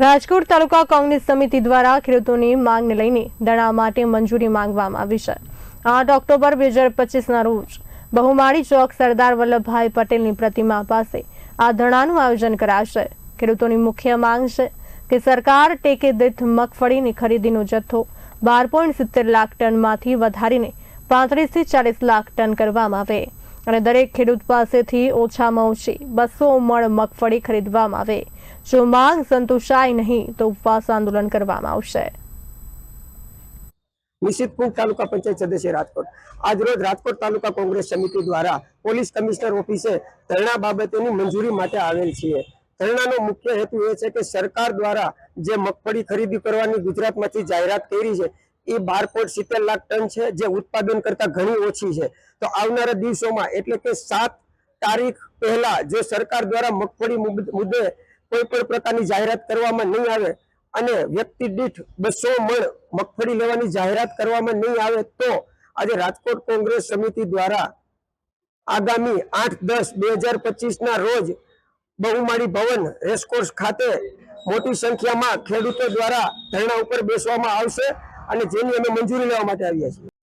રાજકોટ તાલુકા કોંગ્રેસ સમિતિ દ્વારા ખેડૂતોની માંગને લઈને ધરણા માટે મંજૂરી માંગવામાં આવી છે. આઠ ઓક્ટોબર બે હજાર પચીસના રોજ બહુમાળી ચોક સરદાર વલ્લભભાઈ પટેલની પ્રતિમા પાસે આ ધરણાનું આયોજન કરાશે. ખેડૂતોની મુખ્ય માંગ છે કે સરકાર ટેકે દીઠ મગફળીની ખરીદીનો જથ્થો બાર પોઈન્ટ સિત્તેર લાખ ટનમાંથી વધારીને પાંત્રીસથી ચાલીસ લાખ ટન કરવામાં આવે. અને દરેક ખેડૂત પાસેથી ઓછામાં ઓછી બસો મણ મગફળી ખરીદવામાં આવે. જો માંગ સંતોષાય નહીં, તો ઉપવાસ આંદોલન કરવામાં આવશે. નિશિતપુર તાલુકા પંચાયત સદસ્ય રાજકોટ. આજરોજ રાજકોટ તાલુકા કોંગ્રેસ સમિતિ દ્વારા પોલીસ કમિશનર ઓફિસે ધરણા બાબતેની મંજૂરી માટે આવેલ છીએ. ધરણાનો મુખ્ય હેતુ એ છે કે સરકાર દ્વારા જે મગફળી ખરીદી કરવાની ગુજરાતમાંથી જાહેરાત કરી છે એ બાર પોઈન્ટ સિત્તેર લાખ ટન છે, જે ઉત્પાદન કરતા ઘણી ઓછી છે. તો આવનારા દિવસોમાં, એટલે કે સાત તારીખ પહેલા જો સરકાર દ્વારા મગફળી મુદ્દે કોઈ પણ પ્રકારની જાહેરાત કરવામાં નહીં આવે અને વ્યક્તિ દીઠ બસો મણ મગફળી લેવાની જાહેરાત કરવામાં નહીં આવે, તો આજે રાજકોટ કોંગ્રેસ સમિતિ દ્વારા આગામી આઠ દસ બે હજાર પચીસ ના રોજ બહુમાળી ભવન રેસકોર્સ ખાતે મોટી સંખ્યામાં ખેડૂતો દ્વારા ધરણા ઉપર બેસવામાં આવશે. અને જેની અમે મંજૂરી લેવા માટે આવ્યા છીએ.